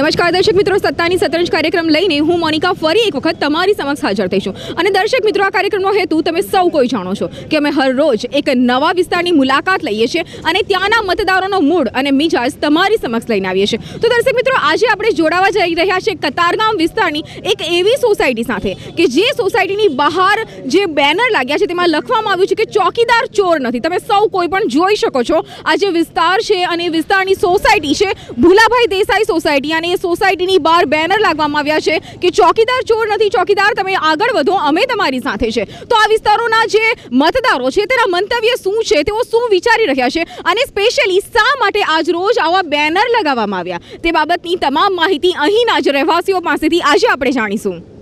નમસ્કાર, દર્શક મિત્રો, સત્તાની સતરંજ કાર્યક્રમ લઈને હું મોનિકા ફરી એક વખત તમારી સમક્ષ હાજર થઈ છું. અને દર્શક મિત્રો, આ કાર્યક્રમનો હેતુ તમે સૌ કોઈ જાણો છો કે અમે હરરોજ એક નવા વિસ્તારની મુલાકાત લઈએ છીએ અને ત્યાંના મતદારોનો મૂડ અને મિજાજ તમારી સમક્ષ લઈને આવીએ છીએ. તો દર્શક મિત્રો, આજે આપણે જોડાવા જઈ રહ્યા છે કતારગામ વિસ્તારની એક એવી સોસાયટી સાથે કે જે સોસાયટીની બહાર જે બેનર લાગ્યા છે તેમાં લખવામાં આવ્યું છે કે ચોકીદાર ચોર નથી. તમે સૌ કોઈ પણ જોઈ શકો છો. આ જે વિસ્તાર છે અને વિસ્તારની સોસાયટી છે, ભુલાભાઈ દેસાઈ સોસાયટી, અને સોસાયટીની બહાર બેનર લાગવામાં આવ્યા છે કે ચોકીદાર ચોર નથી, ચોકીદાર તમે આગળ વધો, અમે તમારી સાથે છે. તો આ વિસ્તારોના જે મતદારો છે, તેના મંતવ્ય શું છે, તેઓ શું વિચારી રહ્યા છે અને સ્પેશિયલી શા માટે આજ રોજ આવા બેનર લગાવવામાં આવ્યા? તે બાબતની તમામ માહિતી અહીંના જ રહેવાસીઓ પાસેથી આજે આપણે જાણીશું.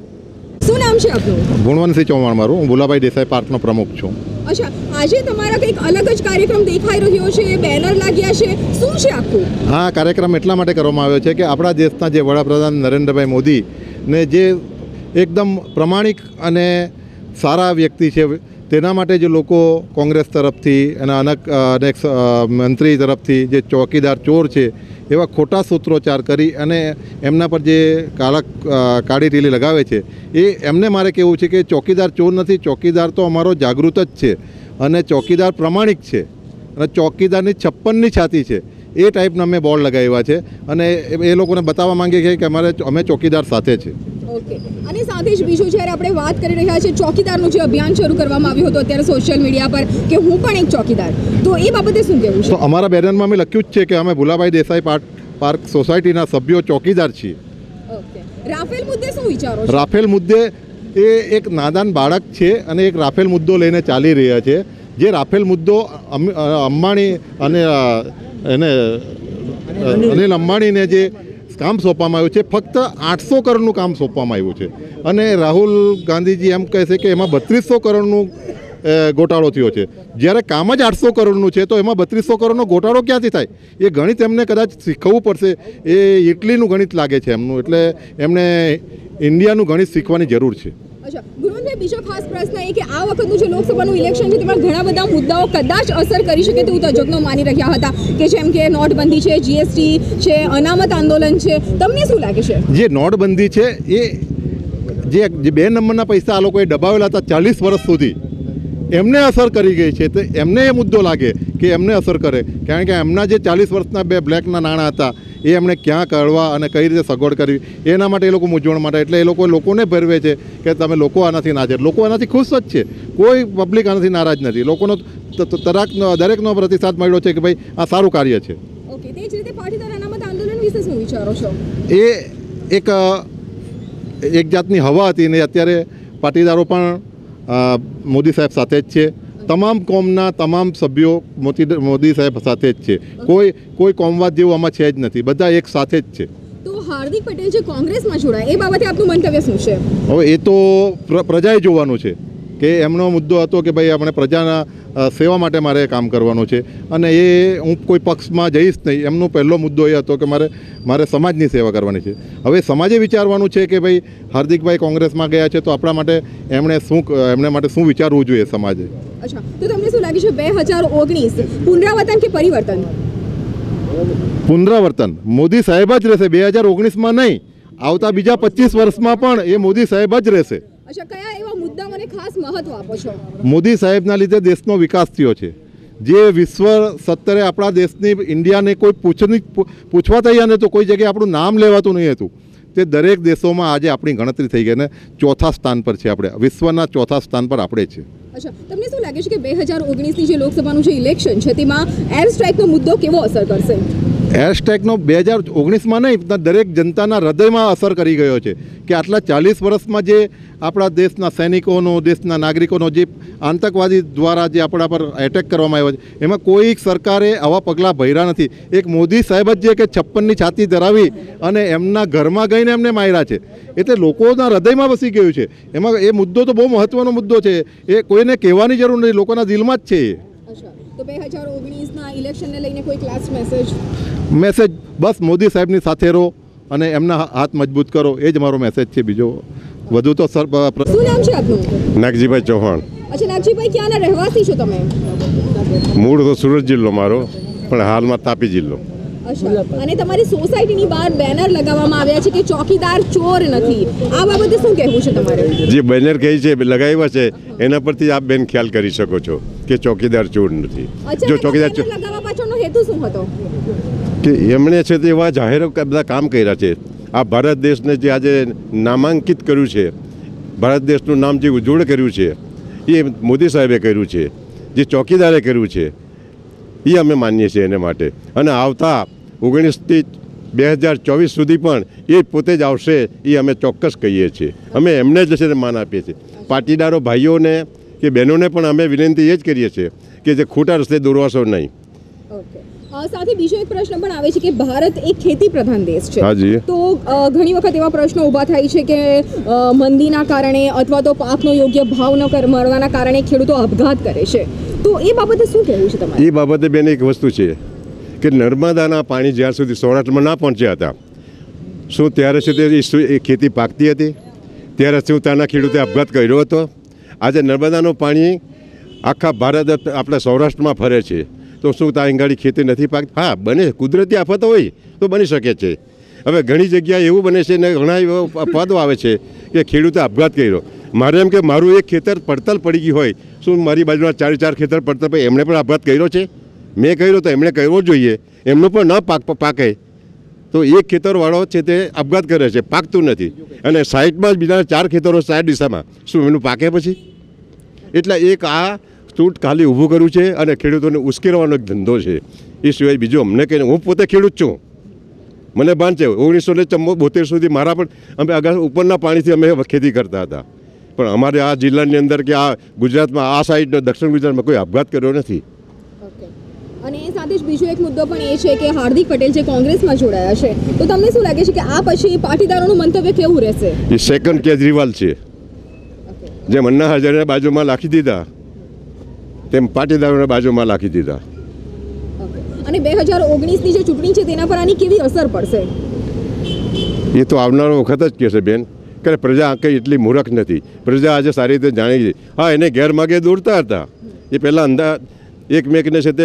શું નામ છે આપનું? ગુણવંતસિંહ ચૌહાણ મારું. હું ભુલાભાઈ દેસાઈ પાર્કનો પ્રમુખ છું. અચ્છા આજે તમારા કંઈક અલગ જ કાર્યક્રમ દેખાઈ રહ્યો છે બેનર લાગ્યા છે. શું છે આખું? હા કાર્યક્રમ એટલા માટે કરવામાં આવ્યો છે કે આપણા દેશના જે વડાપ્રધાન નરેન્દ્રભાઈ મોદી ને જે એકદમ પ્રમાણિક અને સારા વ્યક્તિ છે તેના માટે જે લોકો કોંગ્રેસ તરફથી અને અનેક અનેક મંત્રી તરફથી જે ચોકીદાર ચોર છે એવા ખોટા સૂત્રોચ્ચાર કરી અને એમના પર જે કાળા અ, કાળી ટીલી લગાવે છે એ એમને મારે કહેવું છે કે ચોકીદાર ચોર નથી ચોકીદાર તો અમારો જાગૃત જ છે અને ચોકીદાર પ્રમાણિક છે અને ચોકીદારની છપ્પનની છાતી છે. એ ટાઈપના અમે બોર્ડ લગાવ્યા છે અને એ- લોકોને બતાવવા માંગીએ છીએ કે અમારે અમે ચોકીદાર સાથે છે. ઓકે. અને સાથે જ બીજું જ્યારે આપણે વાત કરી રહ્યા છીએ ચોકીદારનું જે અભિયાન શરૂ કરવામાં આવ્યું હતું અત્યારે સોશિયલ મીડિયા પર કે હું પણ એક ચોકીદાર. તો એ બાબતે શું કહેવું છે? અમારા બેનરમાં અમે લખ્યું જ છે કે અમે ભુલાભાઈ દેસાઈ પાર્ક પાર્ક સોસાયટીના સભ્યો ચોકીદાર છીએ. રાફેલ મુદ્દે શું વિચારો રાફેલ મુદ્દે એ એક નાદાન બાળક છે અને એક રાફેલ મુદ્દો લઈને ચાલી રહ્યા છે. જે રાફેલ મુદ્દો અંબાણી અને એને અનિલ. અંબાણીને જે કામ સોંપવામાં આવ્યું છે ફક્ત આઠસો કરોડનું કામ સોંપવામાં આવ્યું છે. અને રાહુલ ગાંધીજી એમ કહે છે કે એમાં બત્રીસો કરોડનું ગોટાળો થયો છે. જ્યારે કામ જ આઠસો કરોડનું છે તો એમાં બત્રીસો કરોડનો ગોટાળો ક્યાંથી થાય? એ ગણિત એમને કદાચ શીખવવું પડશે. એ ઇટલીનું ગણિત લાગે છે એમનું એટલે એમણે ઇન્ડિયાનું ગણિત શીખવાની જરૂર છે. અચ્છા ગુરુવંતભાઈ બીજો ખાસ પ્રશ્ન એ કે આ વખતનું જે લોકસભાનું ઇલેક્શન છે, તેમાં ઘણા બધા મુદ્દાઓ કદાચ અસર કરી શકે તેવું તજજ્ઞો માની રહ્યા હતા કે જેમ કે નોટબંધી છે જીએસટી છે, અનામત આંદોલન છે. તમને શું લાગે છે? જે નોટબંધી છે, એ જે બે નંબરના પૈસા આ લોકોએ દબાવેલા હતા ચાલીસ વર્ષ સુધી, એમને અસર કરી ગઈ છે. તો એમને એ મુદ્દો લાગે કે એમને અસર કરે. કારણ કે એમના જે ચાલીસ વર્ષના બે બ્લેકના નાણાં હતા એ એમણે ક્યાં કરવા અને કઈ રીતે સગવડ કરવી એના માટે એ લોકો મૂંઝવણ માટે એટલે એ લોકો લોકોને ભરવે છે કે તમે લોકો આનાથી નાજે લોકો આનાથી ખુશ જ છે. કોઈ પબ્લિક આનાથી નારાજ નથી. લોકોનો તરાકનો દરેકનો પ્રતિસાદ મળ્યો છે કે ભાઈ આ સારું કાર્ય છો. એ એક એક જાતની હવા હતી ને અત્યારે પાટીદારો પણ મોદી સાહેબ સાથે જ છે. તમામ કોમના તમામ સભ્યો મોદી મોદી સાહેબ સાથે જ છે. કોઈ કોઈ કોમવાદ જેવું આમાં છે જ નથી. બધા એક સાથે જ છે. હાર્દિક પટેલ જે કોંગ્રેસમાં જોડાય એ બાબતે આપનું મંતવ્ય શું છે? હવે એ તો પ્ર- પ્રજાએ જોવાનું છે. કે એમનો મુદ્દો હતો કે ભાઈ આપણે પ્રજાના સેવા માટે મારે કામ કરવાનું છે. અને એ હું કોઈ પક્ષમાં જઈશ નહીં. એમનો પહેલો મુદ્દો એ હતો કે મારે મારે સમાજની સેવા કરવાની છે. હવે સમાજે વિચારવાનું છે કે ભાઈ હાર્દિકભાઈ કોંગ્રેસમાં ગયા છે તો આપણા માટે એમણે શું એમને માટે શું વિચારવું જોઈએ સમાજે? અચ્છા. તો તમને શું લાગે છે બે હજાર ઓગણીસ પુનરાવર્તન કે પરિવર્તન? પુનરાવર્તન. મોદી સાહેબ જ રહેશે. બે હજાર ઓગણીસમાં નહીં. આવતા બીજા પચીસ વર્ષમાં પણ એ મોદી સાહેબ જ રહેશે. અચ્છા કયા એવા ખાસ મહત્વ આપો છો. મોદી સાહેબના લીધે દેશનો વિકાસ થયો છે. જે વિશ્વ સત્તરે આપણા દેશની ઇન્ડિયાને કોઈ પૂછની પૂછવા તૈયાર નહોતું કોઈ જગ્યાએ આપણું નામ લેવાતું નહીં હતું. તે દરેક દેશોમાં આજે આપણી ગણતરી થઈ ગઈ ને ચોથા સ્થાન પર છે આપણે. વિશ્વના ચોથા સ્થાન પર આપણે છે અચ્છા તમને શું લાગે છે કે બે હજાર ઓગણીસની જે લોકસભાનું જે ઇલેક્શન છે તેમાં એર સ્ટ્રાઇકનો મુદ્દો કેવો અસર કરશે? એરસ્ટ્રાઇકનો બે હજાર ઓગણીસમાં નહીં દરેક જનતાના હૃદયમાં અસર કરી ગયો છે કે આટલા ચાલીસ વર્ષમાં જે આપણા દેશના સૈનિકોનો દેશના નાગરિકોનો જે આતંકવાદી દ્વારા જે આપણા પર એટેક કરવામાં આવ્યો છે એમાં કોઈ સરકારે આવા પગલાં ભર્યા નથી. એક મોદી સાહેબ જ જે કે છપ્પનની છાતી ધરાવી અને એમના ઘરમાં ગઈને એમને માર્યા છે. એટલે લોકોના હૃદયમાં વસી ગયું છે. એમાં એ મુદ્દો તો બહુ મહત્ત્વનો મુદ્દો છે. એ કોઈને કહેવાની જરૂર નથી. લોકોના દિલમાં જ છે એ. તો બે હજાર ઓગણીસના ઇલેક્શનને લઈને કોઈ ક્લાસ મેસેજ મેસેજ બસ મોદી સાહેબની સાથે રહો અને એમના હાથ મજબૂત કરો. એ જ મારો મેસેજ છે. બીજો વધુ તો સર શું નામ છે આપનું? નાગજીભાઈ ચૌહાણ. અચ્છા નાગજીભાઈ ક્યાંના રહેવાસી છો તમે? મૂળ તો સુરત જિલ્લો મારો પણ હાલમાં તાપી જિલ્લો. અને તમારી સોસાયટીની બહાર બેનર લગાવવામાં આવ્યા છે કે ચોકીદાર ચોર નથી. આ બાબતે શું કહેવું છે તમારે? જે બેનર કહી છે લગાવ્યા છે એના પરથી આપ બેન ખ્યાલ કરી શકો છો કે ચોકીદાર ચોર નથી. જો ચોકીદાર ચોર લગાવવા પાછળનો હેતુ શું હતો? કે એમણે છે તે એવા જાહેર બધા કામ કર્યા છે. આ ભારત દેશને જે આજે નામાંકિત કર્યું છે, ભારત દેશનું નામ જે ઉજ્જવળ કર્યું છે, એ મોદી સાહેબે કર્યું છે, જે ચોકીદારે કર્યું છે, એ અમે માનીએ છીએ એને માટે. અને આવતા ઓગણીસથી બે હજાર ચોવીસ સુધી પણ એ પોતે જ આવશે, એ અમે ચોક્કસ કહીએ છીએ. અમે એમને જ છે માન આપીએ છીએ. પાટીદારો ભાઈઓને કે બહેનોને પણ અમે વિનંતી એ જ કરીએ છીએ કે જે ખોટા રસ્તે દોરવાશો નહીં. સાથે બીજો એક પ્રશ્ન પણ આવે છે કે ભારત એક ખેતી પ્રધાન દેશ છે. હાજી. તો ઘણી વખત એવા પ્રશ્નો ઊભા થાય છે કે મંદીના કારણે અથવા તો પાકનો યોગ્ય ભાવ ન મળવાના કારણે ખેડૂતો આપઘાત કરે છે. તો એ બાબતે શું કહેવું છે તમારે? એ બાબતે બેન એક વસ્તુ છે કે નર્મદાના પાણી જ્યાં સુધી સૌરાષ્ટ્રમાં ના પહોંચ્યા હતા શું ત્યારે સુધી એ એ ખેતી પાકતી હતી. ત્યારે શું ત્યાંના ખેડૂતે આપઘાત કર્યો હતો? આજે નર્મદાનું પાણી આખા ભારત આપણા સૌરાષ્ટ્રમાં ફરે છે. તો શું ત્યાં આગળ ખેતી નથી પાકતી? હા, બને કુદરતી આફત હોય તો બની શકે છે. હવે ઘણી જગ્યાએ એવું બને છે ને ઘણા પદો આવે છે કે ખેડૂતે આપઘાત કર્યો. મારે એમ કે મારું એક ખેતર પડતલ પડી ગયું હોય, શું મારી બાજુના ચાર ચાર ખેતર પડતલ પડી, એમણે પણ આપઘાત કર્યો છે? મેં કર્યો તો એમણે કરવો જોઈએ. એમનું પણ ન પાક પાકે. તો એક ખેતરવાળો છે તે આપઘાત કરે છે, પાકતું નથી. અને સાઈડમાં જ બીજા ચાર ખેતરો સાઈડ દિશામાં. શું એનું પાકે પછી? એટલે એક આ ચૂંટ ખાલી ઊભું કર્યું છે અને ખેડૂતોને ઉશ્કેરવાનો એક ધંધો છે. એ સિવાય બીજો અમને કહીને હું પોતે ખેડૂત છું. મને ભાન છે. ઓગણીસો ને ચમ્મો બોતેર સુધી મારા પણ અમે આગળ ઉપરના પાણીથી અમે ખેતી કરતા હતા. પણ અમારે આ જિલ્લાની અંદર કે આ ગુજરાતમાં આ સાઈડનો દક્ષિણ ગુજરાતમાં કોઈ આપઘાત કર્યો નથી. અને એ સાથે જ બીજો એક મુદ્દો પણ એ છે કે હાર્દિક પટેલ જે કોંગ્રેસમાં જોડાયા છે તો તમને શું લાગે છે કે આ પછી પાટીદારોનું મંતવ્ય કેવું રહેશે? એ સેકન્ડ કેજરીવાલ છે. જે મન્ના હજારે બાજુમાં લાખી દીધા. તેમ પાટીદારોને બાજુમાં રાખી દીધા. અને બે હજાર ઓગણીસની જે ચૂંટણી છે તેના પર આની કેવી અસર પડશે? એ તો આવનારો વખત જ કહેશે બેન. કે પ્રજા કંઈ એટલી મૂર્ખ નથી. પ્રજા આજે સારી રીતે જાણી છે હા એને ગેરમાર્ગે દોરતા હતા. એ પહેલાં અંધા એકમેકને છે તે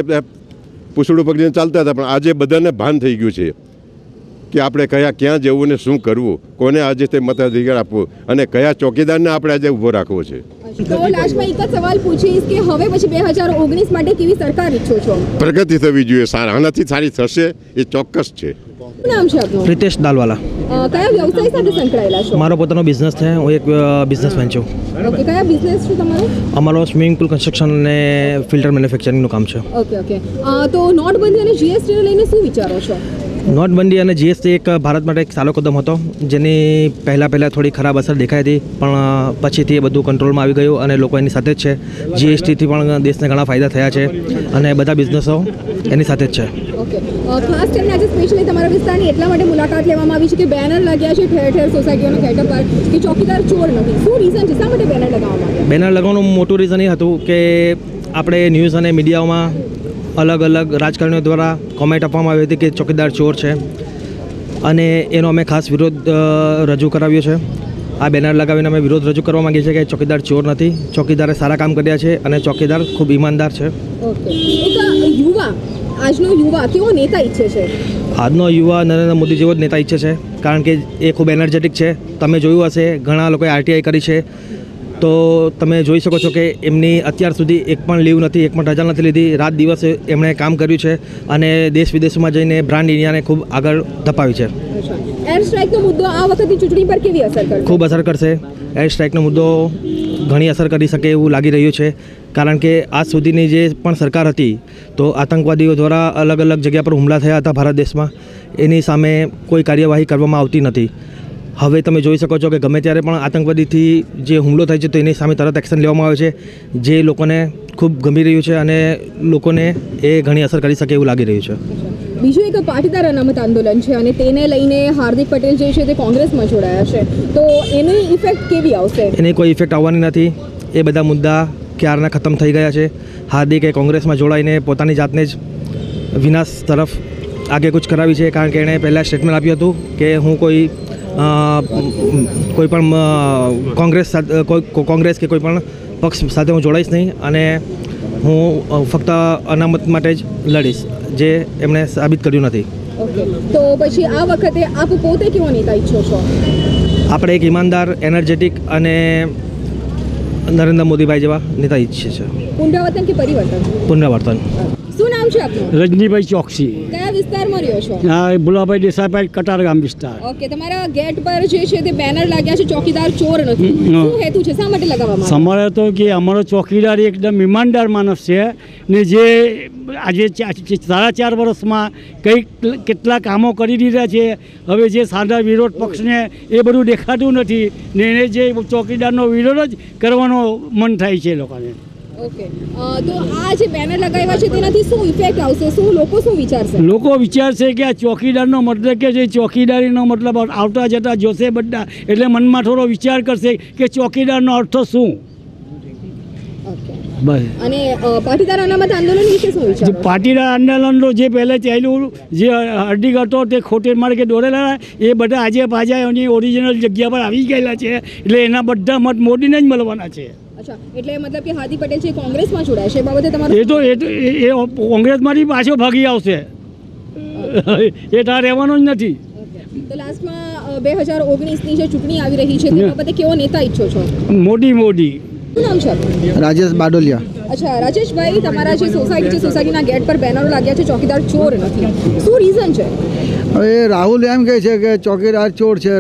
પૂછડું પકડીને ચાલતા હતા પણ આજે બધાને ભાન થઈ ગયું છે. કે આપણે કયા ક્યાં જવું ને શું કરવું? કોને આજે તે મતાધિકાર આપવો? અને કયા ચોકીદારને આપણે આજે ઊભો રાખવો છે? તો લાસ્ટમાં એક જ સવાલ પૂછીશ કે હવે પછી બે હજાર ઓગણીસ માટે કેવી સરકાર ઈચ્છો છો? પ્રગતિ થવી જોઈએ સારા. આનાથી સારી થશે એ ચોક્કસ છે. રિતેશ નામ છે આપનું? પ્રિતેશ દાલવાલા. કયા વ્યવસાય સાથે સંકળાયેલા છો? મારો પોતાનો બિઝનેસ છે હું એક બિઝનેસમેન છું. ઓકે કયા બિઝનેસ છે તમારો? અમારો સ્વિમિંગ પુલ કન્સ્ટ્રક્શન અને ફિલ્ટર મેન્યુફેક્ચરિંગનું કામ છે. Okay okay. તો નોટબંધી અને જીએસટીને લઈને શું વિચારો છો? નોટબંધી અને જીએસટી એક ભારત માટે એક સારો કદમ હતો. જેની પહેલાં પહેલાં થોડી ખરાબ અસર દેખાઈ હતી પણ પછીથી એ બધું કંટ્રોલમાં આવી ગયું અને લોકો એની સાથે જ છે. જીએસટીથી પણ દેશને ઘણા ફાયદા થયા છે અને બધા બિઝનેસો એની સાથે જ છે. ખાસ કરીને આજે સ્પેશિયલી તમારા વિસ્તારની એટલા માટે મુલાકાત લેવામાં આવી છે કે બેનર લાગ્યા છે ઠેર ઠેર સોસાયટીઓના ગેટઅપ પર કે ચોકીદાર ચોર નથી. શું રીઝન છે? શા માટે બેનર લગાવવામાં બેનર લગાવવાનું મોટું રીઝન એ હતું કે આપણે ન્યૂઝ અને મીડિયાઓમાં અલગ અલગ રાજકારણીઓ દ્વારા કોમેન્ટ આપવામાં આવી હતી કે ચોકીદાર ચોર છે. અને એનો અમે ખાસ વિરોધ રજૂ કરાવ્યો છે. આ બેનર લગાવીને અમે વિરોધ રજૂ કરવા માંગીએ છીએ કે ચોકીદાર ચોર નથી. ચોકીદારે સારા કામ કર્યા છે અને ચોકીદાર ખૂબ ઈમાનદાર છે. યુવા. આજનો યુવા કેવો નેતા ઈચ્છે છે? આજનો યુવા નરેન્દ્ર મોદી જેવો જ નેતા ઈચ્છે છે. કારણ કે એ ખૂબ એનર્જેટિક છે. તમે જોયું હશે ઘણા લોકોએ આરટીઆઈ કરી છે. તો તમે જોઈ શકો છો કે એમની અત્યાર સુધી એક પણ લીવ નથી એક પણ રજા નથી લીધી. રાત દિવસ એમણે કામ કર્યું છે અને દેશ વિદેશમાં જઈને બ્રાન્ડ ઇન્ડિયાને ખૂબ આગળ ધપાવી છે. એર સ્ટ્રાઇકનો મુદ્દો આ વખતની ચૂંટણી પર કેવી અસર કરશે? ખૂબ અસર કરશે. એર સ્ટ્રાઇકનો મુદ્દો ઘણી અસર કરી શકે એવું લાગી રહ્યું છે. કારણ કે આજ સુધીની જે પણ સરકાર હતી તો આતંકવાદીઓ દ્વારા અલગ અલગ જગ્યા પર હુમલા થયા હતા ભારત દેશમાં. એની સામે કોઈ કાર્યવાહી કરવામાં આવતી નથી. હવે તમે જોઈ શકો છો કે ગમે ત્યારે પણ આતંકવાદીથી જે હુમલો થાય છે તો એની સામે તરત એક્શન લેવામાં આવે છે. જે લોકોને ખૂબ ગમી રહ્યું છે અને લોકોને એ ઘણી અસર કરી શકે એવું લાગી રહ્યું છે. બીજું એક પાટીદાર અનામત આંદોલન છે અને તેને લઈને હાર્દિક પટેલ જે છે તે કોંગ્રેસમાં જોડાયા છે. તો એની ઇફેક્ટ કેવી આવશે? એની કોઈ ઇફેક્ટ આવવાની નથી. એ બધા મુદ્દા ક્યારના ખતમ થઈ ગયા છે? હાર્દિકે કોંગ્રેસમાં જોડાઈને પોતાની જાતને જ વિનાશ તરફ આગે કૂચ કરાવી છે કારણ કે એણે પહેલાં સ્ટેટમેન્ટ આપ્યું હતું કે હું કોઈ અ, કોઈ પણ કોંગ્રેસ સાથે કોઈ કોંગ્રેસ કે કોઈ પણ પક્ષ સાથે હું જોડાઈશ નહીં અને હું ફક્ત અનામત માટે જ લડીશ જે એમણે સાબિત કર્યું નથી. તો પછી આ વખતે આપ પોતે કેવો નેતા ઈચ્છો છો? આપણે એક ઈમાનદાર એનર્જેટિક અને નરેન્દ્ર મોદીભાઈ જેવા નેતા ઈચ્છીએ છે પુનરાવર્તન કે પરિવર્તન? પુનરાવર્તન. શું નામ છે આપનું? રજનીભાઈ ચોકસી. વિસ્તારમાં રહ્યો છો? આ ભુલાભાઈ દેસાઈભાઈ કટારગામ વિસ્તાર. ઓકે તમારા ગેટ પર જે છે તે બેનર લાગ્યા છે ચોકીદાર ચોર નથી. શું હેતુ છે? શા માટે લગાવવામાં અમારે તો કે અમારો ચોકીદાર એકદમ ઈમાનદાર માણસ છે ને જે આજે સાડા ચાર વર્ષમાં કંઈક કેટલા કામો કરી દીધા છે. હવે જે સાદા વિરોધ પક્ષને એ બધું દેખાતું નથી ને એને જે ચોકીદારનો વિરોધ જ કરવાનો મન થાય છે લોકોને. ઓકે તો આ જે બેનર લગાવ્યા છે તેનાથી શું ઇફેક્ટ આવશે? શું લોકો શું વિચારશે? લોકો વિચારશે કે આ ચોકીદારનો મતલબ કે જે ચોકીદારીનો મતલબ આવતા જતા જોશે બધા. એટલે મનમાં થોડો વિચાર કરશે કે ચોકીદારનો અર્થ શું? બસ. અને પાટીદાર અનામત આંદોલન વિશે શું જે વિચારો પાટીદાર આંદોલનનો જે પહેલે ચાલ્યું જે અડધી હતો તે ખોટે માર્ગે દોરેલા એ બધા આજે પાછા એની ઓરિજિનલ જગ્યા પર આવી ગયેલા છે. એટલે એના બધા મત મોદીને જ મળવાના છે. અચ્છા એટલે મતલબ કે હાર્દિક પટેલ છે એ કોંગ્રેસમાં જોડાય છે એ બાબતે તમારું એ તો એ તો એ કોંગ્રેસમાંથી પાછો ભાગી આવશે. એ ત્યાં રહેવાનો જ નથી. તો લાસ્ટમાં બે હજાર ઓગણીસની જે ચૂંટણી આવી રહી છે તે બાબતે કેવો નેતા ઈચ્છો છો? મોદી મોદી શું નામ છે રાજેશ બાડોલિયા. અચ્છા રાજેશભાઈ તમારા જે સોસાયટી છે સોસાયટીના ગેટ પર બેનરો લાગ્યા છે ચોકીદાર ચોર નથી. શું રીઝન છે? હવે રાહુલ એમ કહે છે કે ચોકીદાર ચોર છે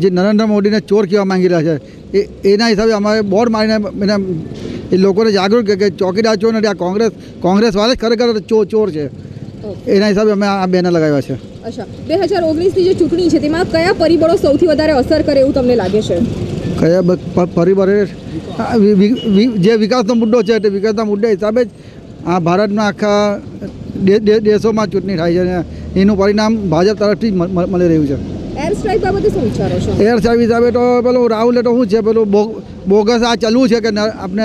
જે નરેન્દ્ર મોદીને ચોર કહેવા માંગી રહ્યા છે. એ એના હિસાબે અમારે બોર્ડ મારીને એને એ લોકોને જાગૃત કે કે ચોકીદાર ચોર નથી આ કોંગ્રેસ કોંગ્રેસવાળા જ ખરેખર ચોર ચોર છે. એના હિસાબે અમે આ બેનર લગાવ્યા છે. અચ્છા. બે હજાર ઓગણીસની જે ચૂંટણી છે તેમાં કયા પરિબળો સૌથી વધારે અસર કરે એવું તમને લાગે છે? કયા પરિબળે? જે વિકાસનો મુદ્દો છે તે વિકાસના મુદ્દા હિસાબે જ આ ભારતના આખા દેશોમાં ચૂંટણી થાય છે અને એનું પરિણામ ભાજપ તરફથી જ મળી રહ્યું છે. એર સ્ટ્રાઇક બાબતે શું વિચારો છો? એર સ્ટ્રાઇક હિસાબે તો પેલું રાહુલે તો શું છે? પેલું બોગસ આ ચાલવું છે કે આપણે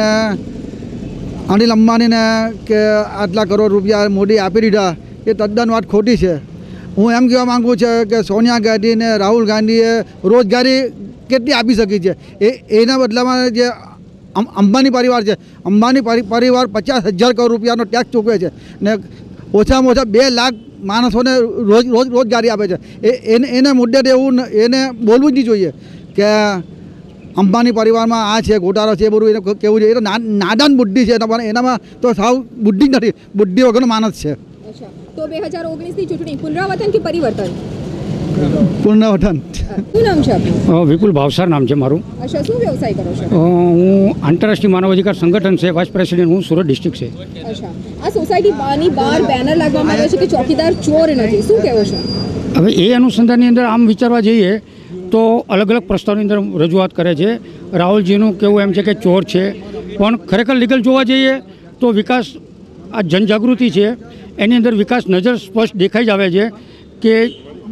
અનિલ અંબાણીને કે આટલા કરોડ રૂપિયા મોદી આપી દીધા એ તદ્દન વાત ખોટી છે. હું એમ કહેવા માગું છું કે સોનિયા ગાંધી ને રાહુલ ગાંધીએ રોજગારી કેટલી આપી શકી છે? એ એના બદલામાં જે અંબાની અંબાણી પરિવાર છે અંબાણી પરી- પરિવાર પચાસ હજાર કરોડ રૂપિયાનો ટેક્સ ચૂકવે છે ને ઓછામાં ઓછા બે લાખ માણસોને રોજ રોજ રોજગારી આપે છે. એ એને એને મુદ્દે એવું એને બોલવું જ નહીં જોઈએ કે અંબાની પરિવારમાં આ છે, ગોટાળો છે, એ બધું એને કેવું છે. એ તો નાદાન બુદ્ધિ છે પર- એનામાં તો સાવ બુદ્ધિ જ નથી. બુદ્ધિ વગરનો માણસ છે. તો બે હજાર ઓગણીસની ચૂંટણી પુનરાવર્તન કે પરિવર્તન? પુનર્વઠન શું નામ છે આપનું? વિપુલ ભાવસાર નામ છે મારું. અચ્છા શું વ્યવસાય કરો છો? હું આંતરરાષ્ટ્રીય માનવ અધિકાર સંગઠન છે વાઇસ પ્રેસિડેન્ટ હું સુરત ડિસ્ટ્રિક્ટ છે. અચ્છા. આ સોસાયટી બહાર બેનર લાગવામાં આવે છે કે ચોકીદાર ચોર નથી શું કહેવો છો? હવે એ અનુસંધાનની અંદર આમ વિચારવા જઈએ તો અલગ અલગ પ્રસ્તાવની અંદર રજૂઆત કરે છે. રાહુલજીનું કેવું એમ છે કે ચોર છે. પણ ખરેખર લીગલ જોવા જઈએ તો વિકાસ આ જનજાગૃતિ છે. એની અંદર વિકાસ નજર સ્પષ્ટ દેખાઈ જ આવે છે કે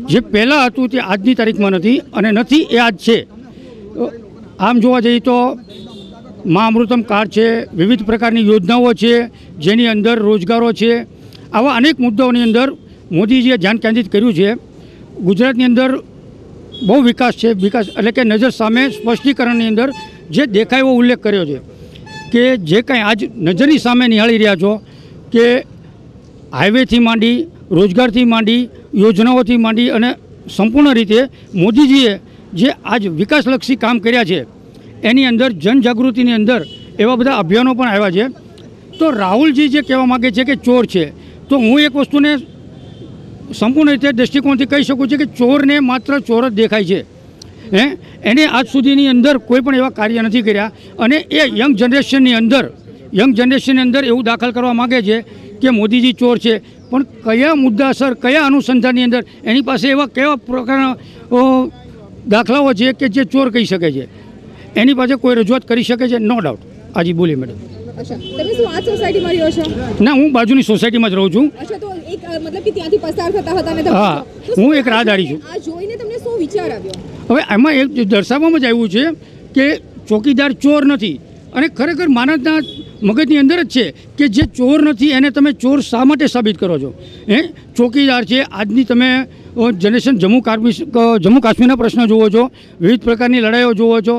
જે પહેલાં હતું તે આજની તારીખમાં નથી અને નથી એ આજ છે. આમ જોવા જઈએ તો મા અમૃતમ કાર્ડ છે, વિવિધ પ્રકારની યોજનાઓ છે, જેની અંદર રોજગારો છે. આવા અનેક મુદ્દાઓની અંદર મોદીજીએ ધ્યાન કેન્દ્રિત કર્યું છે. ગુજરાતની અંદર બહુ વિકાસ છે, વિકાસ એટલે કે નજર સામે સ્પષ્ટીકરણની અંદર જે દેખાય એવો ઉલ્લેખ કર્યો છે કે જે કાંઈ આજ નજરની સામે નિહાળી રહ્યા છો કે હાઈવેથી માંડી, રોજગારથી માંડી, યોજનાઓથી માંડી અને સંપૂર્ણ રીતે મોદીજીએ જે આજ વિકાસલક્ષી કામ કર્યા છે, એની અંદર જનજાગૃતિની અંદર એવા બધા અભિયાનો પણ આવ્યા છે. તો રાહુલજી જે કહેવા માગે છે કે ચોર છે, તો હું એક વસ્તુને સંપૂર્ણ રીતે દૃષ્ટિકોણથી કહી શકું છું કે ચોરને માત્ર ચોર જ દેખાય છે. હે? એને આજ સુધીની અંદર કોઈ પણ એવા કાર્ય નથી કર્યા અને એ યંગ જનરેશનની અંદર યંગ જનરેશનની અંદર એવું દાખલ કરવા માગે છે કે મોદીજી ચોર છે. પણ કયા મુદ્દાસર કયા અનુસંધાનની અંદર? એની પાસે એવા કેવા પ્રકારના દાખલાઓ છે કે જે ચોર કહી શકે છે? એની પાસે કોઈ રજૂઆત કરી શકે છે? નો ડાઉટ હાજી બોલીએ મેડમ ના હું બાજુની સોસાયટીમાં જ રહું છું. હા, હું એક રાહદારી છું. હવે એમાં એક દર્શાવવામાં જ આવ્યું છે કે ચોકીદાર ચોર નથી. અને ખરેખર માનવના મગજની અંદર જ છે કે જે ચોર નથી, એને તમે ચોર શા માટે સાબિત કરો છો? હે? ચોકીદાર છે, આજની તમે જનરેશન જમ્મુ કાશ્મીર જમ્મુ કાશ્મીરના પ્રશ્નો જુઓ છો, વિવિધ પ્રકારની લડાઈઓ જુઓ છો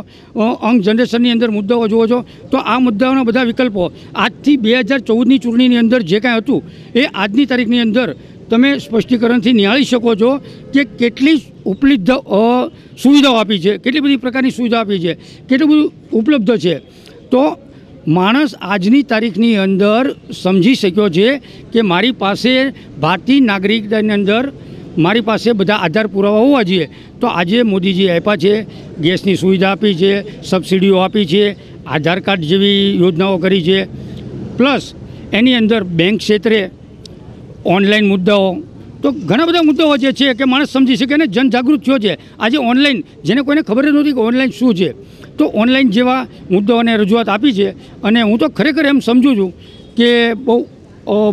અંગ જનરેશનની અંદર મુદ્દાઓ જુઓ છો, તો આ મુદ્દાઓના બધા વિકલ્પો આજથી બે હજાર ચૌદની ચૂંટણીની અંદર જે કાંઈ હતું, એ આજની તારીખની અંદર તમે સ્પષ્ટીકરણથી નિહાળી શકો છો કે કેટલી ઉપલબ્ધ સુવિધાઓ આપી છે, કેટલી બધી પ્રકારની સુવિધા આપી છે, કેટલું બધું ઉપલબ્ધ છે. તો માણસ આજની તારીખની અંદર સમજી શક્યો છે કે મારી પાસે ભારતીય નાગરિકતાની અંદર મારી પાસે બધા આધાર પુરાવા હોવા જોઈએ. તો આજે મોદીજી આપ્યા છે, ગેસની સુવિધા આપી છે, સબસિડીઓ આપી છે, આધાર કાર્ડ જેવી યોજનાઓ કરી છે. પ્લસ એની અંદર બેંક ક્ષેત્રે ઓનલાઈન મુદ્દાઓ. તો ઘણા બધા મુદ્દાઓ જે છે કે માણસ સમજી શકે અને જનજાગૃત થયો છે. આજે ઓનલાઈન, જેને કોઈને ખબર જ નહોતી કે ઓનલાઈન શું છે. તો ઓનલાઈન જેવા મુદ્દાઓને રજૂઆત આપી છે અને હું તો ખરેખર એમ સમજું છું કે બહુ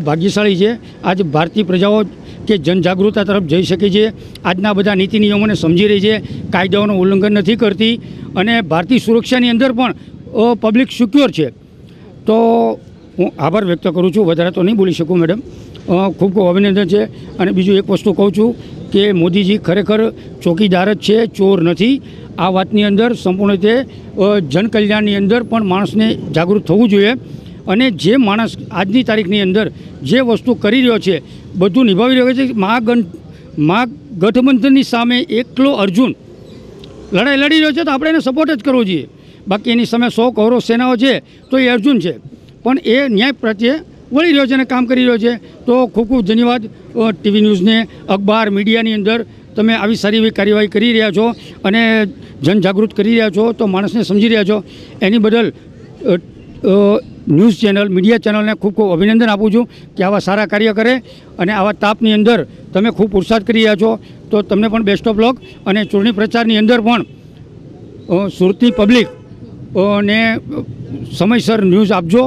ભાગ્યશાળી છે. આજ ભારતીય પ્રજાઓ કે જનજાગૃતતા તરફ જઈ શકે છે. આજના બધા નીતિ નિયમોને સમજી રહી છે. કાયદાઓનું ઉલ્લંઘન નથી કરતી અને ભારતીય સુરક્ષાની અંદર પણ પબ્લિક સિક્યોર છે. તો હું આભાર વ્યક્ત કરું છું. વધારે તો નહીં બોલી શકું મેડમ ખૂબ ખૂબ અભિનંદન છે. અને બીજું એક વસ્તુ કહું છું કે મોદીજી ખરેખર ચોકીદાર જ છે, ચોર નથી. આ વાતની અંદર સંપૂર્ણ રીતે જનકલ્યાણની અંદર પણ માણસને જાગૃત થવું જોઈએ. અને જે માણસ આજની તારીખની અંદર જે વસ્તુ કરી રહ્યો છે, બધું નિભાવી રહ્યો છે, મહાગણ, મહાગઠબંધનની સામે એકલો અર્જુન લડાઈ લડી રહ્યો છે, તો આપણે એને સપોર્ટ જ કરવો જોઈએ. બાકી એની સામે સો કૌરવ સેનાઓ છે, તો એ અર્જુન છે. પણ એ ન્યાય પ્રત્યે વળી રહ્યો છે અને કામ કરી રહ્યો છે. તો ખૂબ ખૂબ ધન્યવાદ. ટીવી ન્યૂઝને અખબાર મીડિયાની અંદર તમે આવી સારી એવી કાર્યવાહી કરી રહ્યા છો અને જનજાગૃત કરી રહ્યા છો તો માણસને સમજી રહ્યા છો. એની બદલ ન્યૂઝ ચેનલ, મીડિયા ચેનલને ખૂબ ખૂબ અભિનંદન આપું છું કે આવા સારા કાર્ય કરે અને આવા તાપની અંદર તમે ખૂબ પુરસાદ કરી રહ્યા છો. તો તમને પણ બેસ્ટ ઓફ લક અને ચૂંટણી પ્રચારની અંદર પણ સુરતની પબ્લિક ને સમયસર ન્યૂઝ આપજો.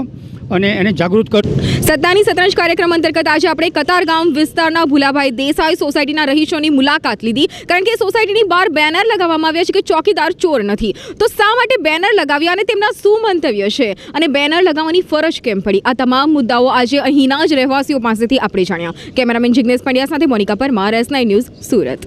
અને એને જાગૃત કર સત્તાની સતરંજ કાર્યક્રમ અંતર્ગત આજે આપણે કતારગામ વિસ્તારના ભુલાભાઈ દેસાઈ સોસાયટીના રહીશોની મુલાકાત લીધી. કારણ કે સોસાયટીની બહાર બેનર લગાવવામાં આવ્યા છે કે ચોકીદાર ચોર નથી. તો શા માટે બેનર લગાવ્યા અને તેમના શું મંતવ્ય છે? અને બેનર લગાવવાની ફરજ કેમ પડી? આ તમામ મુદ્દાઓ આજે અહીંના જ રહેવાસીઓ પાસેથી આપણે જાણ્યા. કેમેરામેન જિગ્નેશ પંડ્યા સાથે Monika Parmar, S nine news Surat.